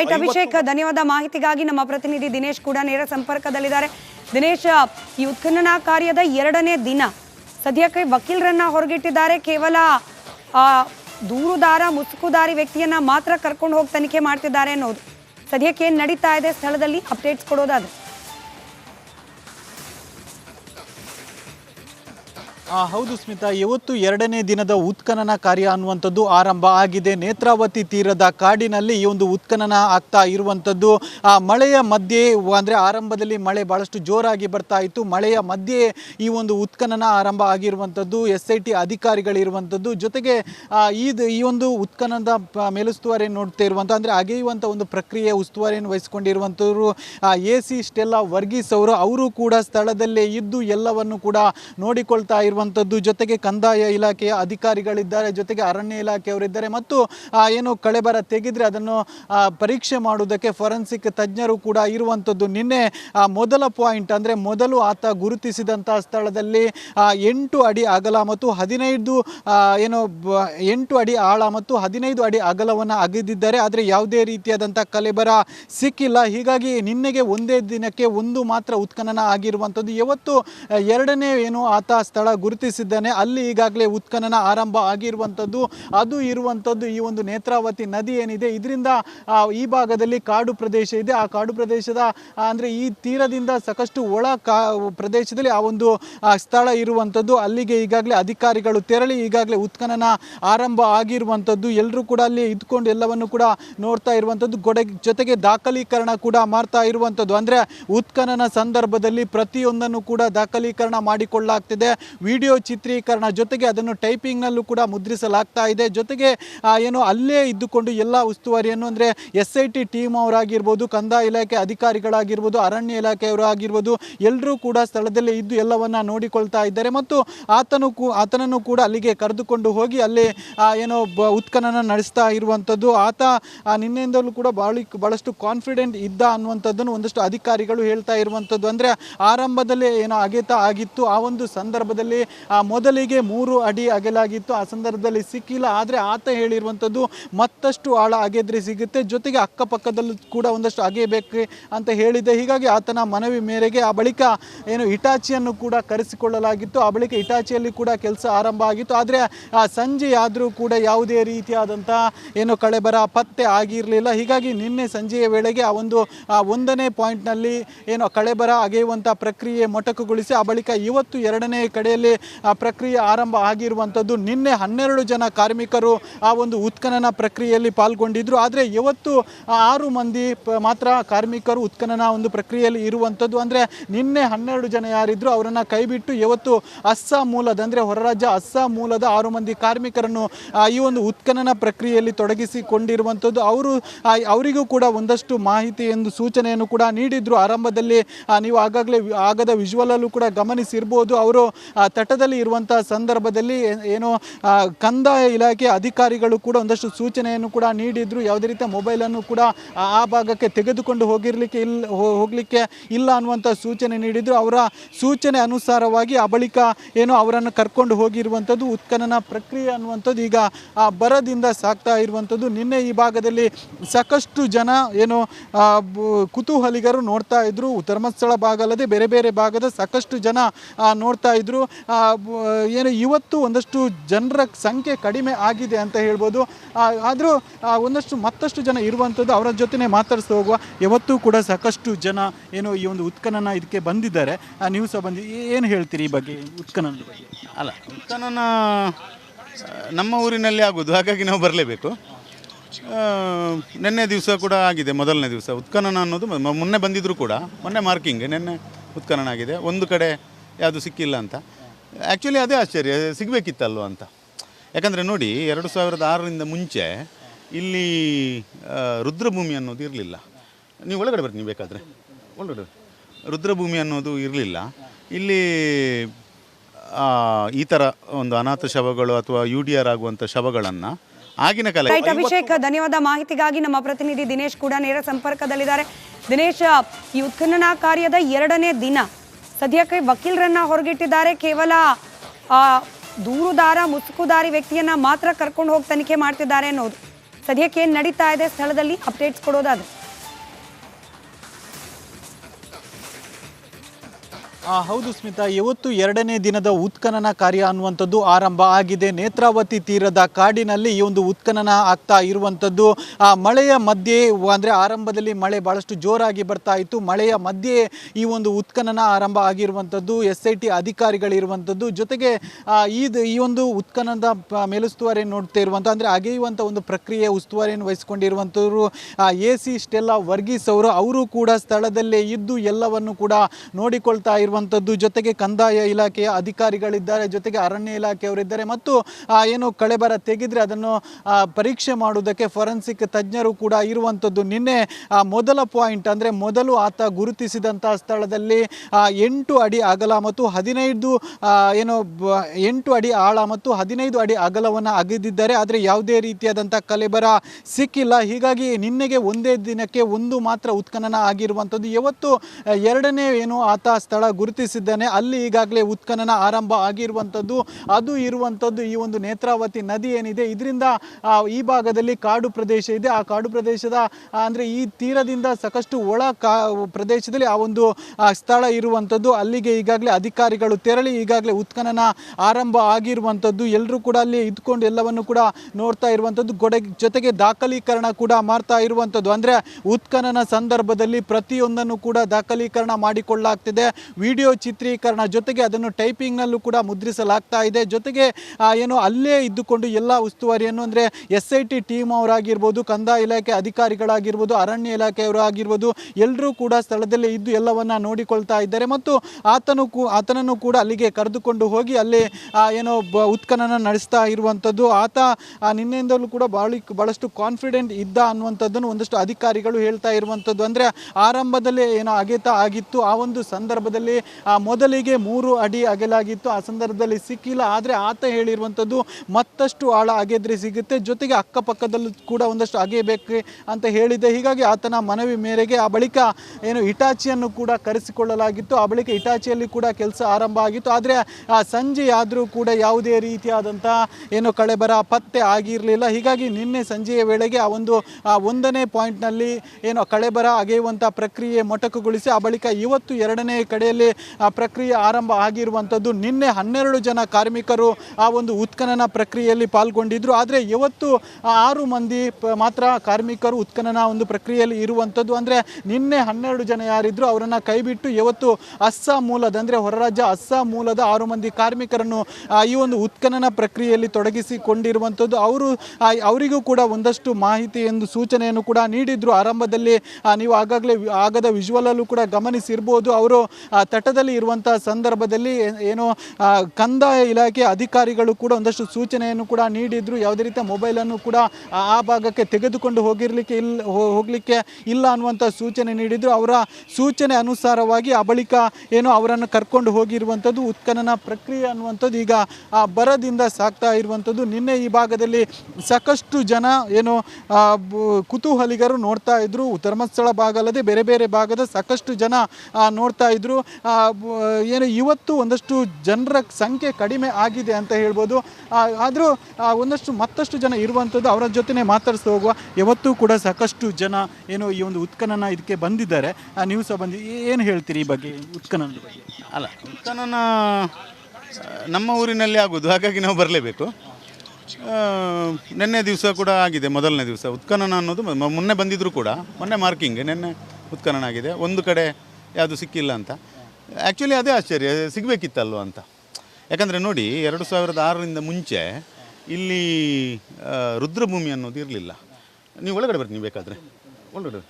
Right Abhishek ಧನ್ಯವಾದ. ಮಾಹಿತಿಗಾಗಿ ನಮ್ಮ ಪ್ರತಿನಿಧಿ ದಿನೇಶ್ ಕೂಡ ನೇರ ಸಂಪರ್ಕದಲ್ಲಿದ್ದಾರೆ. ದಿನೇಶ್ ಈ ಉತ್ಖನನ ಕಾರ್ಯದ ಎರಡನೇ ದಿನ. ಸದ್ಯಕ್ಕೆ ವಕೀಲರನ್ನ ಹೊರಗಿಟ್ಟಿದ್ದಾರೆ. ಕೇವಲ ಆ, ದೂರುದಾರ ಮುಸುಕುದಾರಿ ವ್ಯಕ್ತಿಯನ್ನ ಮಾತ್ರ ಕರ್ಕೊಂಡು ಹೋಗಿ ತನಿಖೆ ಮಾಡ್ತಿದ್ದಾರೆ ಅನ್ನೋದು. ಸದ್ಯಕ್ಕೆ ಏನ್ ನಡೀತಾ ಇದೆ ಸ್ಥಳದಲ್ಲಿ? ಅಪ್ಡೇಟ್ಸ್ ಕೊಡೋದಾದ್ರೆ. ಹೌದು ಸ್ಮಿತಾ, ಇವತ್ತು ಎರಡನೇ ದಿನದ ಉತ್ಖನನ ಕಾರ್ಯ ಅನ್ನುವಂಥದ್ದು ಆರಂಭ ಆಗಿದೆ. ನೇತ್ರಾವತಿ ತೀರದ ಕಾಡಿನಲ್ಲಿ ಈ ಒಂದು ಉತ್ಖನನ ಆಗ್ತಾ ಇರುವಂಥದ್ದು. ಆ, ಮಳೆಯ ಮಧ್ಯೆ, ಅಂದರೆ ಆರಂಭದಲ್ಲಿ ಮಳೆ ಭಾಳಷ್ಟು ಜೋರಾಗಿ ಬರ್ತಾ ಇತ್ತು. ಮಳೆಯ ಮಧ್ಯೆ ಈ ಒಂದು ಉತ್ಖನನ ಆರಂಭ ಆಗಿರುವಂಥದ್ದು. ಎಸ್ ಐ ಟಿ ಅಧಿಕಾರಿಗಳಿರುವಂಥದ್ದು ಜೊತೆಗೆ ಇದು ಈ ಒಂದು ಉತ್ಖನನದ ಮೇಲುಸ್ತುವಾರಿ ನೋಡ್ತಾ ಇರುವಂಥ, ಅಂದರೆ ಅಗೆಯುವಂಥ ಒಂದು ಪ್ರಕ್ರಿಯೆ ಉಸ್ತುವಾರಿಯನ್ನು ವಹಿಸಿಕೊಂಡಿರುವಂಥವ್ರು ಎ ಸಿ ಸ್ಟೆಲ್ಲಾ ವರ್ಗೀಸ್ ಅವರು ಅವರು ಕೂಡ ಸ್ಥಳದಲ್ಲೇ ಇದ್ದು ಎಲ್ಲವನ್ನು ಕೂಡ ನೋಡಿಕೊಳ್ತಾ ಇರುವಂಥದ್ದು ಜೊತೆಗೆ ಕಂದಾಯ ಇಲಾಖೆಯ ಅಧಿಕಾರಿಗಳಿದ್ದಾರೆ, ಜೊತೆಗೆ ಅರಣ್ಯ ಇಲಾಖೆಯವರಿದ್ದಾರೆ ಮತ್ತು ಏನು ಕಳೆಬರ ತೆಗೆದರೆ ಅದನ್ನು ಪರೀಕ್ಷೆ ಮಾಡುವುದಕ್ಕೆ ಫೊರೆನ್ಸಿಕ್ ತಜ್ಞರು ಕೂಡ ಇರುವಂಥದ್ದು ನಿನ್ನೆ ಮೊದಲ ಪಾಯಿಂಟ್ ಅಂದರೆ ಮೊದಲು ಆತ ಗುರುತಿಸಿದಂಥ ಸ್ಥಳದಲ್ಲಿ ಎಂಟು ಅಡಿ ಅಗಲ ಮತ್ತು ಹದಿನೈದು ಏನು ಎಂಟು ಅಡಿ ಆಳ ಮತ್ತು ಹದಿನೈದು ಅಡಿ ಅಗಲವನ್ನು ಅಗೆದಿದ್ದಾರೆ. ಆದರೆ ಯಾವುದೇ ರೀತಿಯಾದಂಥ ಕಲೆಬರ ಸಿಕ್ಕಿಲ್ಲ. ಹೀಗಾಗಿ ನಿನ್ನೆಗೆ ಒಂದೇ ದಿನಕ್ಕೆ ಒಂದು ಮಾತ್ರ ಉತ್ಖನನ ಆಗಿರುವಂಥದ್ದು ಇವತ್ತು ಎರಡನೇ, ಏನು, ಆತ ಸ್ಥಳ ಗುರುತಿಸಿದ್ದಾನೆ. ಅಲ್ಲಿ ಈಗಾಗಲೇ ಉತ್ಖನನ ಆರಂಭ ಆಗಿರುವಂಥದ್ದು. ಅದು ಇರುವಂಥದ್ದು ಈ ಒಂದು ನೇತ್ರಾವತಿ ನದಿ ಏನಿದೆ. ಇದರಿಂದ ಈ ಭಾಗದಲ್ಲಿ ಕಾಡು ಪ್ರದೇಶ ಇದೆ. ಆ ಕಾಡು ಪ್ರದೇಶದ ಅಂದರೆ ಈ ತೀರದಿಂದ ಸಾಕಷ್ಟು ಒಳ ಕಾ, ಪ್ರದೇಶದಲ್ಲಿ ಆ ಒಂದು ಸ್ಥಳ ಇರುವಂಥದ್ದು. ಅಲ್ಲಿಗೆ ಈಗಾಗಲೇ ಅಧಿಕಾರಿಗಳು ತೆರಳಿ ಈಗಾಗಲೇ ಉತ್ಖನನ ಆರಂಭ ಆಗಿರುವಂಥದ್ದು. ಎಲ್ಲರೂ ಕೂಡ ಅಲ್ಲಿ ಇದ್ಕೊಂಡು ಎಲ್ಲವನ್ನು ಕೂಡ ನೋಡ್ತಾ ಇರುವಂಥದ್ದು. ಗೊಡೆ, ಜೊತೆಗೆ ದಾಖಲೀಕರಣ ಕೂಡ ಮಾಡ್ತಾ ಇರುವಂಥದ್ದು. ಅಂದರೆ ಉತ್ಖನನ ಸಂದರ್ಭದಲ್ಲಿ ಪ್ರತಿಯೊಂದನ್ನು ಕೂಡ ದಾಖಲೀಕರಣ ಮಾಡಿಕೊಳ್ಳಲಾಗ್ತಿದೆ. ವಿಡಿಯೋ ಚಿತ್ರೀಕರಣ ಜೊತೆಗೆ ಅದನ್ನು ಟೈಪಿಂಗ್ನಲ್ಲೂ ಕೂಡ ಮುದ್ರಿಸಲಾಗ್ತಾ ಇದೆ. ಜೊತೆಗೆ ಏನು ಅಲ್ಲೇ ಇದ್ದುಕೊಂಡು ಎಲ್ಲ ಉಸ್ತುವಾರಿಯನ್ನು ಅಂದರೆ ಎಸ್ ಐ ಟಿ ಟೀಮ್ ಅವರಾಗಿರ್ಬೋದು, ಕಂದಾಯ ಇಲಾಖೆ ಅಧಿಕಾರಿಗಳಾಗಿರ್ಬೋದು, ಅರಣ್ಯ ಇಲಾಖೆಯವರು ಆಗಿರ್ಬೋದು ಎಲ್ಲರೂ ಕೂಡ ಸ್ಥಳದಲ್ಲಿ ಇದ್ದು ಎಲ್ಲವನ್ನು ನೋಡಿಕೊಳ್ತಾ ಇದ್ದಾರೆ. ಮತ್ತು ಆತನು ಆತನನ್ನು ಕೂಡ ಅಲ್ಲಿಗೆ ಕರೆದುಕೊಂಡು ಹೋಗಿ ಅಲ್ಲಿ ಏನು ಉತ್ಖನನ ನಡೆಸ್ತಾ ಇರುವಂಥದ್ದು. ಆತ ನಿನ್ನೆಯಿಂದಲೂ ಕೂಡ ಭಾಳ ಭಾಳಷ್ಟು ಕಾನ್ಫಿಡೆಂಟ್ ಇದ್ದ ಅನ್ನುವಂಥದ್ದನ್ನು ಒಂದಷ್ಟು ಅಧಿಕಾರಿಗಳು ಹೇಳ್ತಾ ಇರುವಂಥದ್ದು. ಅಂದರೆ ಆರಂಭದಲ್ಲಿ ಏನೋ ಅಗೆತ ಆಗಿತ್ತು. ಆ ಒಂದು ಸಂದರ್ಭದಲ್ಲಿ ಮೊದಲಿಗೆ ಮೂರು ಅಡಿ ಅಗಲಾಗಿತ್ತು. ಆ ಸಂದರ್ಭದಲ್ಲಿ ಸಿಕ್ಕಿಲ್ಲ. ಆದರೆ ಆತ ಹೇಳಿರುವಂಥದ್ದು ಮತ್ತಷ್ಟು ಆಳ ಅಗೆದ್ರೆ ಸಿಗುತ್ತೆ. ಜೊತೆಗೆ ಅಕ್ಕಪಕ್ಕದಲ್ಲೂ ಕೂಡ ಒಂದಷ್ಟು ಅಗೆಯಬೇಕು ಅಂತ ಹೇಳಿದೆ. ಹೀಗಾಗಿ ಆತನ ಮನವಿ ಮೇರೆಗೆ ಆ ಬಳಿಕ ಏನು ಇಟಾಚಿಯನ್ನು ಕೂಡ ಕರೆಸಿಕೊಳ್ಳಲಾಗಿತ್ತು. ಆ ಬಳಿಕ ಇಟಾಚಿಯಲ್ಲಿ ಕೂಡ ಕೆಲಸ ಆರಂಭ ಆಗಿತ್ತು. ಆದರೆ ಆ ಸಂಜೆ ಆದರೂ ಕೂಡ ಯಾವುದೇ ರೀತಿಯಾದಂಥ ಏನು ಕಳೆಬರ ಪತ್ತೆ ಆಗಿರಲಿಲ್ಲ. ಹೀಗಾಗಿ ನಿನ್ನೆ ಸಂಜೆಯ ವೇಳೆಗೆ ಆ ಒಂದು ಒಂದನೇ ಪಾಯಿಂಟ್ನಲ್ಲಿ ಏನು ಕಳೆಬರ ಅಗೆಯುವಂಥ ಪ್ರಕ್ರಿಯೆ ಮೊಟಕುಗೊಳಿಸಿ ಆ ಬಳಿಕ ಇವತ್ತು ಎರಡನೇ ಕಡೆಯಲ್ಲಿ ಆ, ಪ್ರಕ್ರಿಯೆ ಆರಂಭ ಆಗಿರುವಂಥದ್ದು. ನಿನ್ನೆ ಹನ್ನೆರಡು ಜನ ಕಾರ್ಮಿಕರು ಆ ಒಂದು ಉತ್ಖನನ ಪ್ರಕ್ರಿಯೆಯಲ್ಲಿ ಪಾಲ್ಗೊಂಡಿದ್ರು. ಆದರೆ ಇವತ್ತು ಆರು ಮಂದಿ ಮಾತ್ರ ಕಾರ್ಮಿಕರು ಉತ್ಖನನ ಒಂದು ಪ್ರಕ್ರಿಯೆಯಲ್ಲಿ ಇರುವಂಥದ್ದು. ಅಂದರೆ ನಿನ್ನೆ ಹನ್ನೆರಡು ಜನ ಯಾರಿದ್ರು ಅವರನ್ನು ಕೈಬಿಟ್ಟು ಇವತ್ತು ಅಸ್ಸಾಂ ಮೂಲದ, ಅಂದರೆ ಹೊರರಾಜ್ಯ ಅಸ್ಸಾಂ ಮೂಲದ ಆರು ಮಂದಿ ಕಾರ್ಮಿಕರನ್ನು ಈ ಒಂದು ಉತ್ಖನನ ಪ್ರಕ್ರಿಯೆಯಲ್ಲಿ ತೊಡಗಿಸಿಕೊಂಡಿರುವಂಥದ್ದು. ಅವರು ಅವರಿಗೂ ಕೂಡ ಒಂದಷ್ಟು ಮಾಹಿತಿ ಎಂದು ಸೂಚನೆಯನ್ನು ಕೂಡ ನೀಡಿದ್ರು. ಆರಂಭದಲ್ಲಿ ನೀವು ಆಗಾಗಲೇ, ಆಗದ ವಿಜುವಲಲ್ಲೂ ಕೂಡ ಗಮನಿಸಿರ್ಬೋದು. ಅವರು ತಟದಲ್ಲಿ ಇರುವಂಥ ಸಂದರ್ಭದಲ್ಲಿ ಏನು ಕಂದಾಯ ಇಲಾಖೆ ಅಧಿಕಾರಿಗಳು ಕೂಡ ಒಂದಷ್ಟು ಸೂಚನೆಯನ್ನು ಕೂಡ ನೀಡಿದ್ರು. ಯಾವುದೇ ರೀತಿಯ ಮೊಬೈಲನ್ನು ಕೂಡ ಆ ಭಾಗಕ್ಕೆ ತೆಗೆದುಕೊಂಡು ಹೋಗಿರ್ಲಿಕ್ಕೆ ಇಲ್ಲ ಹೋಗ್ಲಿಕ್ಕೆ ಇಲ್ಲ ಅನ್ನುವಂಥ ಸೂಚನೆ ನೀಡಿದ್ರು. ಅವರ ಸೂಚನೆ ಅನುಸಾರವಾಗಿ ಆ ಬಳಿಕ ಏನು ಅವರನ್ನು ಕರ್ಕೊಂಡು ಹೋಗಿರುವಂಥದ್ದು ಉತ್ಖನನ ಪ್ರಕ್ರಿಯೆ ಅನ್ನುವಂಥದ್ದು ಈಗ ಆ ಬರದಿಂದ ಸಾಕ್ತಾ ಇರುವಂಥದ್ದು. ನಿನ್ನೆ ಈ ಭಾಗದಲ್ಲಿ ಸಾಕಷ್ಟು ಜನ ಏನು ಕುತೂಹಲಿಗರು ನೋಡ್ತಾ ಇದ್ರು. ಧರ್ಮಸ್ಥಳ ಭಾಗ ಅಲ್ಲದೆ ಬೇರೆ ಬೇರೆ ಭಾಗದ ಸಾಕಷ್ಟು ಜನ ನೋಡ್ತಾ ಇದ್ರು. ಏನು ಇವತ್ತು ಒಂದಷ್ಟು ಜನರ ಸಂಖ್ಯೆ ಕಡಿಮೆ ಆಗಿದೆ ಅಂತ ಹೇಳ್ಬೋದು. ಆದರೂ ಒಂದಷ್ಟು ಮತ್ತಷ್ಟು ಜನ ಇರುವಂಥದ್ದು ಅವರ ಜೊತೆನೆ ಮಾತಾಡಿಸ್ತಾ ಹೋಗುವ ಯಾವತ್ತೂ ಕೂಡ ಸಾಕಷ್ಟು ಜನ ಏನು ಈ ಒಂದು ಉತ್ಖನನ ಇದಕ್ಕೆ ಬಂದಿದ್ದಾರೆ. ನೀವು ಸಹ ಬಂದಿ ಏನು ಹೇಳ್ತೀರಿ ಈ ಬಗ್ಗೆ ಉತ್ಖನನ ಬಗ್ಗೆ? ಅಲ್ಲ, ಉತ್ಖನನ ನಮ್ಮ ಊರಿನಲ್ಲಿ ಆಗೋದು ಹಾಗಾಗಿ ನಾವು ಬರಲೇಬೇಕು. ನಿನ್ನೆ ದಿವಸ ಕೂಡ ಆಗಿದೆ, ಮೊದಲನೇ ದಿವಸ. ಉತ್ಖನನ ಅನ್ನೋದು ಮೊನ್ನೆ ಬಂದಿದ್ದರೂ ಕೂಡ, ಮೊನ್ನೆ ಮಾರ್ಕಿಂಗ್, ನಿನ್ನೆ ಉತ್ಖನನ ಆಗಿದೆ. ಒಂದು ಕಡೆ ಯಾವುದು ಸಿಕ್ಕಿಲ್ಲ ಅಂತ. ಆ್ಯಕ್ಚುಲಿ ಅದೇ ಆಶ್ಚರ್ಯ, ಸಿಗಬೇಕಿತ್ತಲ್ವ ಅಂತ. ಯಾಕಂದರೆ ನೋಡಿ, ಎರಡು ಸಾವಿರದ ಆರರಿಂದ ಮುಂಚೆ ಇಲ್ಲಿ ರುದ್ರಭೂಮಿ ಅನ್ನೋದು ಇರಲಿಲ್ಲ. ನೀವು ಒಳಗಡೆ ಬರ್ತೀನಿ ಬೇಕಾದರೆ. ಒಳಗಡೆ ರುದ್ರಭೂಮಿ ಅನ್ನೋದು ಇರಲಿಲ್ಲ. ಇಲ್ಲಿ ಈ ಥರ ಒಂದು ಅನಾಥ ಶವಗಳು ಅಥವಾ ಯು ಡಿ ಆರ್ ಆಗುವಂಥ ಶವಗಳನ್ನು ಆಗಿನ ಕಾಲ ಅಭಿಷೇಕ್, ಧನ್ಯವಾದ ಮಾಹಿತಿಗಾಗಿ ನಮ್ಮ ಪ್ರತಿನಿಧಿ ದಿನೇಶ್ ಕೂಡ ನೇರ ಸಂಪರ್ಕದಲ್ಲಿದ್ದಾರೆ. ದಿನೇಶ್, ಈ ಉತ್ಖನನ ಕಾರ್ಯದ ಎರಡನೇ ದಿನ. ಸದ್ಯಕ್ಕೆ ವಕೀಲರನ್ನ ಹೊರಗಿಟ್ಟಿದ್ದಾರೆ. ಕೇವಲ ದೂರುದಾರ, ಮುಸುಕುದಾರಿ ವ್ಯಕ್ತಿಯನ್ನ ಮಾತ್ರ ಕರ್ಕೊಂಡು ಹೋಗಿ ತನಿಖೆ ಮಾಡ್ತಿದ್ದಾರೆ ಅನ್ನೋದು. ಸದ್ಯಕ್ಕೆ ಏನ್ ನಡೀತಾ ಇದೆ, ಸ್ಥಳದಲ್ಲಿ ಅಪ್ಡೇಟ್ಸ್ ಕೊಡೋದಾದ್ರೆ. ಹೌದು ಸ್ಮಿತಾ, ಇವತ್ತು ಎರಡನೇ ದಿನದ ಉತ್ಖನನ ಕಾರ್ಯ ಅನ್ನುವಂಥದ್ದು ಆರಂಭ ಆಗಿದೆ. ನೇತ್ರಾವತಿ ತೀರದ ಕಾಡಿನಲ್ಲಿ ಈ ಒಂದು ಉತ್ಖನನ ಆಗ್ತಾ ಇರುವಂಥದ್ದು. ಮಳೆಯ ಮಧ್ಯೆ, ಅಂದರೆ ಆರಂಭದಲ್ಲಿ ಮಳೆ ಭಾಳಷ್ಟು ಜೋರಾಗಿ ಬರ್ತಾ ಇತ್ತು. ಮಳೆಯ ಮಧ್ಯೆ ಈ ಒಂದು ಉತ್ಖನನ ಆರಂಭ ಆಗಿರುವಂಥದ್ದು. ಎಸ್ ಐ ಟಿ ಅಧಿಕಾರಿಗಳಿರುವಂಥದ್ದು ಜೊತೆಗೆ ಇದು ಈ ಒಂದು ಉತ್ಖನನದ ಮೇಲುಸ್ತುವಾರಿ ನೋಡ್ತಾ ಇರುವಂಥ, ಅಂದರೆ ಅಗೆಯುವಂಥ ಒಂದು ಪ್ರಕ್ರಿಯೆ ಉಸ್ತುವಾರಿಯನ್ನು ವಹಿಸಿಕೊಂಡಿರುವಂಥವ್ರು ಎ ಸಿ ಸ್ಟೆಲ್ಲಾ ವರ್ಗೀಸ್ ಅವರು ಅವರು ಕೂಡ ಸ್ಥಳದಲ್ಲೇ ಇದ್ದು ಎಲ್ಲವನ್ನು ಕೂಡ ನೋಡಿಕೊಳ್ತಾ ಇರುವಂಥದ್ದು ಜೊತೆಗೆ ಕಂದಾಯ ಇಲಾಖೆಯ ಅಧಿಕಾರಿಗಳಿದ್ದಾರೆ, ಜೊತೆಗೆ ಅರಣ್ಯ ಇಲಾಖೆಯವರಿದ್ದಾರೆ ಮತ್ತು ಏನು ಕಳೆಬರ ತೆಗೆದರೆ ಅದನ್ನು ಪರೀಕ್ಷೆ ಮಾಡುವುದಕ್ಕೆ ಫೊರೆನ್ಸಿಕ್ ತಜ್ಞರು ಕೂಡ ಇರುವಂಥದ್ದು ನಿನ್ನೆ ಮೊದಲ ಪಾಯಿಂಟ್ ಅಂದರೆ ಮೊದಲು ಆತ ಗುರುತಿಸಿದಂಥ ಸ್ಥಳದಲ್ಲಿ ಎಂಟು ಅಡಿ ಅಗಲ ಮತ್ತು ಹದಿನೈದು ಏನು ಎಂಟು ಅಡಿ ಆಳ ಮತ್ತು ಹದಿನೈದು ಅಡಿ ಅಗಲವನ್ನು ಅಗೆದಿದ್ದಾರೆ. ಆದರೆ ಯಾವುದೇ ರೀತಿಯಾದಂಥ ಕಲೆಬರ ಸಿಕ್ಕಿಲ್ಲ. ಹೀಗಾಗಿ ನಿನ್ನೆಗೆ ಒಂದೇ ದಿನಕ್ಕೆ ಒಂದು ಮಾತ್ರ ಉತ್ಖನನ ಆಗಿರುವಂಥದ್ದು ಇವತ್ತು ಎರಡನೇ ಏನು ಆತ ಸ್ಥಳ ಗುರುತಿಸಿದ್ದಾನೆ. ಅಲ್ಲಿ ಈಗಾಗಲೇ ಉತ್ಖನನ ಆರಂಭ ಆಗಿರುವಂಥದ್ದು. ಅದು ಇರುವಂಥದ್ದು ಈ ಒಂದು ನೇತ್ರಾವತಿ ನದಿ ಏನಿದೆ. ಇದರಿಂದ ಈ ಭಾಗದಲ್ಲಿ ಕಾಡು ಪ್ರದೇಶ ಇದೆ. ಆ ಕಾಡು ಪ್ರದೇಶದ ಅಂದರೆ ಈ ತೀರದಿಂದ ಸಾಕಷ್ಟು ಒಳ ಕಾ, ಪ್ರದೇಶದಲ್ಲಿ ಆ ಒಂದು ಸ್ಥಳ ಇರುವಂಥದ್ದು. ಅಲ್ಲಿಗೆ ಈಗಾಗಲೇ ಅಧಿಕಾರಿಗಳು ತೆರಳಿ ಈಗಾಗಲೇ ಉತ್ಖನನ ಆರಂಭ ಆಗಿರುವಂಥದ್ದು. ಎಲ್ಲರೂ ಕೂಡ ಅಲ್ಲಿ ಇದ್ಕೊಂಡು ಎಲ್ಲವನ್ನು ಕೂಡ ನೋಡ್ತಾ ಇರುವಂಥದ್ದು. ಗೊಡೆ, ಜೊತೆಗೆ ದಾಖಲೀಕರಣ ಕೂಡ ಮಾಡ್ತಾ ಇರುವಂಥದ್ದು. ಅಂದರೆ ಉತ್ಖನನ ಸಂದರ್ಭದಲ್ಲಿ ಪ್ರತಿಯೊಂದನ್ನು ಕೂಡ ದಾಖಲೀಕರಣ ಮಾಡಿಕೊಳ್ಳಲಾಗ್ತಿದೆ. ವಿಡಿಯೋ ಚಿತ್ರೀಕರಣ ಜೊತೆಗೆ ಅದನ್ನು ಟೈಪಿಂಗ್ನಲ್ಲೂ ಕೂಡ ಮುದ್ರಿಸಲಾಗ್ತಾ ಇದೆ. ಜೊತೆಗೆ ಏನು ಅಲ್ಲೇ ಇದ್ದುಕೊಂಡು ಎಲ್ಲ ಉಸ್ತುವಾರಿಯನ್ನು ಅಂದರೆ ಎಸ್ ಐ ಟಿ ಟೀಮ್ ಅವರಾಗಿರ್ಬೋದು, ಕಂದಾಯ ಇಲಾಖೆ ಅಧಿಕಾರಿಗಳಾಗಿರ್ಬೋದು, ಅರಣ್ಯ ಇಲಾಖೆಯವರಾಗಿರ್ಬೋದು ಎಲ್ಲರೂ ಕೂಡ ಸ್ಥಳದಲ್ಲಿ ಇದ್ದು ಎಲ್ಲವನ್ನು ನೋಡಿಕೊಳ್ತಾ ಇದ್ದಾರೆ. ಮತ್ತು ಆತನು ಆತನನ್ನು ಕೂಡ ಅಲ್ಲಿಗೆ ಕರೆದುಕೊಂಡು ಹೋಗಿ ಅಲ್ಲಿ ಏನೋ ಬ, ಉತ್ಖನನ ನಡೆಸ್ತಾ ಇರುವಂಥದ್ದು. ಆತ ನಿನ್ನೆಯಿಂದಲೂ ಕೂಡ ಭಾಳ ಭಾಳಷ್ಟು ಕಾನ್ಫಿಡೆಂಟ್ ಇದ್ದ ಅನ್ನುವಂಥದ್ದನ್ನು ಒಂದಷ್ಟು ಅಧಿಕಾರಿಗಳು ಹೇಳ್ತಾ ಇರುವಂಥದ್ದು. ಅಂದರೆ ಆರಂಭದಲ್ಲಿ ಏನೋ ಅಗೆತ ಆಗಿತ್ತು. ಆ ಒಂದು ಸಂದರ್ಭದಲ್ಲಿ ಮೊದಲಿಗೆ ಮೂರು ಅಡಿ ಅಗಲಾಗಿತ್ತು. ಆ ಸಂದರ್ಭದಲ್ಲಿ ಸಿಕ್ಕಿಲ್ಲ. ಆದರೆ ಆತ ಹೇಳಿರುವಂಥದ್ದು ಮತ್ತಷ್ಟು ಆಳ ಅಗೆದ್ರೆ ಸಿಗುತ್ತೆ. ಜೊತೆಗೆ ಅಕ್ಕಪಕ್ಕದಲ್ಲೂ ಕೂಡ ಒಂದಷ್ಟು ಅಗೆಯಬೇಕು ಅಂತ ಹೇಳಿದೆ. ಹೀಗಾಗಿ ಆತನ ಮನವಿ ಮೇರೆಗೆ ಆ ಬಳಿಕ ಏನು ಇಟಾಚಿಯನ್ನು ಕೂಡ ಕರೆಸಿಕೊಳ್ಳಲಾಗಿತ್ತು. ಆ ಬಳಿಕ ಇಟಾಚಿಯಲ್ಲಿ ಕೂಡ ಕೆಲಸ ಆರಂಭ ಆಗಿತ್ತು. ಆದರೆ ಆ ಸಂಜೆಯಾದರೂ ಕೂಡ ಯಾವುದೇ ರೀತಿಯಾದಂಥ ಏನು ಕಳೆಬರ ಪತ್ತೆ ಆಗಿರಲಿಲ್ಲ. ಹೀಗಾಗಿ ನಿನ್ನೆ ಸಂಜೆಯ ವೇಳೆಗೆ ಆ ಒಂದು, ಆ ಒಂದನೇ ಪಾಯಿಂಟ್ನಲ್ಲಿ ಏನು ಕಳೆಬರ ಅಗೆಯುವಂಥ ಪ್ರಕ್ರಿಯೆ ಮೊಟಕುಗೊಳಿಸಿ ಆ ಬಳಿಕ ಇವತ್ತು ಎರಡನೇ ಕಡೆಯಲ್ಲಿ ಆ ಪ್ರಕ್ರಿಯೆ ಆರಂಭ ಆಗಿರುವಂಥದ್ದು. ನಿನ್ನೆ ಹನ್ನೆರಡು ಜನ ಕಾರ್ಮಿಕರು ಆ ಒಂದು ಉತ್ಖನನ ಪ್ರಕ್ರಿಯೆಯಲ್ಲಿ ಪಾಲ್ಗೊಂಡಿದ್ರು. ಆದರೆ ಇವತ್ತು ಆರು ಮಂದಿ ಮಾತ್ರ ಕಾರ್ಮಿಕರು ಉತ್ಖನನ ಒಂದು ಪ್ರಕ್ರಿಯೆಯಲ್ಲಿ ಇರುವಂಥದ್ದು. ಅಂದರೆ ನಿನ್ನೆ ಹನ್ನೆರಡು ಜನ ಯಾರಿದ್ರು ಅವರನ್ನು ಕೈಬಿಟ್ಟು ಇವತ್ತು ಅಸ್ಸಾಂ ಮೂಲದ ಅಂದರೆ ಹೊರರಾಜ್ಯ ಅಸ್ಸಾಂ ಮೂಲದ ಆರು ಮಂದಿ ಕಾರ್ಮಿಕರನ್ನು ಈ ಒಂದು ಉತ್ಖನನ ಪ್ರಕ್ರಿಯೆಯಲ್ಲಿ ತೊಡಗಿಸಿಕೊಂಡಿರುವಂಥದ್ದು. ಅವರು ಆ, ಅವರಿಗೂ ಕೂಡ ಒಂದಷ್ಟು ಮಾಹಿತಿ ಎಂದು ಸೂಚನೆಯನ್ನು ಕೂಡ ನೀಡಿದ್ರು. ಆರಂಭದಲ್ಲಿ ನೀವು ಆಗಾಗಲೇ ಆಗದ ವಿಜುವಲಲ್ಲೂ ಕೂಡ ಗಮನಿಸಿರ್ಬೋದು. ಅವರು ಆ, ತಟದಲ್ಲಿ ಇರುವಂಥ ಸಂದರ್ಭದಲ್ಲಿ ಏನು ಕಂದಾಯ ಇಲಾಖೆ ಅಧಿಕಾರಿಗಳು ಕೂಡ ಒಂದಷ್ಟು ಸೂಚನೆಯನ್ನು ಕೂಡ ನೀಡಿದ್ರು. ಯಾವುದೇ ರೀತಿಯ ಮೊಬೈಲನ್ನು ಕೂಡ ಆ ಭಾಗಕ್ಕೆ ತೆಗೆದುಕೊಂಡು ಹೋಗಿರ್ಲಿಕ್ಕೆ ಇಲ್ಲ ಹೋಗ್ಲಿಕ್ಕೆ ಇಲ್ಲ ಅನ್ನುವಂಥ ಸೂಚನೆ ನೀಡಿದ್ರು. ಅವರ ಸೂಚನೆ ಅನುಸಾರವಾಗಿ ಆ ಬಳಿಕ ಏನು ಅವರನ್ನು ಕರ್ಕೊಂಡು ಹೋಗಿರುವಂಥದ್ದು ಉತ್ಖನನ ಪ್ರಕ್ರಿಯೆ ಅನ್ನುವಂಥದ್ದು ಈಗ ಆ ಬರದಿಂದ ಸಾಕ್ತಾ ಇರುವಂಥದ್ದು. ನಿನ್ನೆ ಈ ಭಾಗದಲ್ಲಿ ಸಾಕಷ್ಟು ಜನ ಏನು ಕುತೂಹಲಿಗರು ನೋಡ್ತಾ ಇದ್ರು. ಧರ್ಮಸ್ಥಳ ಭಾಗ ಅಲ್ಲದೆ ಬೇರೆ ಬೇರೆ ಭಾಗದ ಸಾಕಷ್ಟು ಜನ ನೋಡ್ತಾ ಇದ್ರು. ಏನು ಇವತ್ತು ಒಂದಷ್ಟು ಜನರ ಸಂಖ್ಯೆ ಕಡಿಮೆ ಆಗಿದೆ ಅಂತ ಹೇಳ್ಬೋದು. ಆದರೂ ಒಂದಷ್ಟು ಮತ್ತಷ್ಟು ಜನ ಇರುವಂಥದ್ದು ಅವರ ಜೊತೆನೇ ಮಾತಾಡಿಸ್ತಾ ಹೋಗುವ. ಯಾವತ್ತೂ ಕೂಡ ಸಾಕಷ್ಟು ಜನ ಏನು ಈ ಒಂದು ಉತ್ಖನನ ಇದಕ್ಕೆ ಬಂದಿದ್ದಾರೆ. ಆ, ನೀವು ಸಹ ಬಂದು ಏನು ಹೇಳ್ತೀರಿ ಈ ಬಗ್ಗೆ ಉತ್ಖನನ ಬಗ್ಗೆ? ಅಲ್ಲ ಉತ್ಖನನ ನಮ್ಮ ಊರಿನಲ್ಲಿ ಆಗೋದು ಹಾಗಾಗಿ ನಾವು ಬರಲೇಬೇಕು. ನಿನ್ನೆ ದಿವಸ ಕೂಡ ಆಗಿದೆ ಮೊದಲನೇ ದಿವಸ. ಉತ್ಖನನ ಅನ್ನೋದು ಮೊನ್ನೆ ಬಂದಿದ್ದರೂ ಕೂಡ ಮೊನ್ನೆ ಮಾರ್ಕಿಂಗ್ ನಿನ್ನೆ ಉತ್ಖನನ ಆಗಿದೆ. ಒಂದು ಕಡೆ ಯಾವುದು ಸಿಕ್ಕಿಲ್ಲ ಅಂತ. ಆ್ಯಕ್ಚುಲಿ ಅದೇ ಆಶ್ಚರ್ಯ. ಸಿಗಬೇಕಿತ್ತಲ್ವ ಅಂತ. ಯಾಕಂದರೆ ನೋಡಿ, ಎರಡು ಸಾವಿರದ ಆರರಿಂದ ಮುಂಚೆ ಇಲ್ಲಿ ರುದ್ರಭೂಮಿ ಅನ್ನೋದು ಇರಲಿಲ್ಲ. ನೀವು ಒಳಗಡೆ ಬರ್ತೀನಿ ಬೇಕಾದರೆ. ಒಳಗಡೆ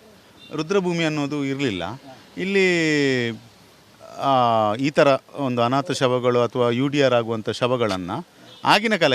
ರುದ್ರಭೂಮಿ ಅನ್ನೋದು ಇರಲಿಲ್ಲ. ಇಲ್ಲಿ ಈ ಥರ ಒಂದು ಅನಾಥ ಶವಗಳು ಅಥವಾ ಯು ಡಿ ಆರ್ ಆಗುವಂಥ ಶವಗಳನ್ನು ಆಗಿನ ಕಾಲಕ್ಕೆ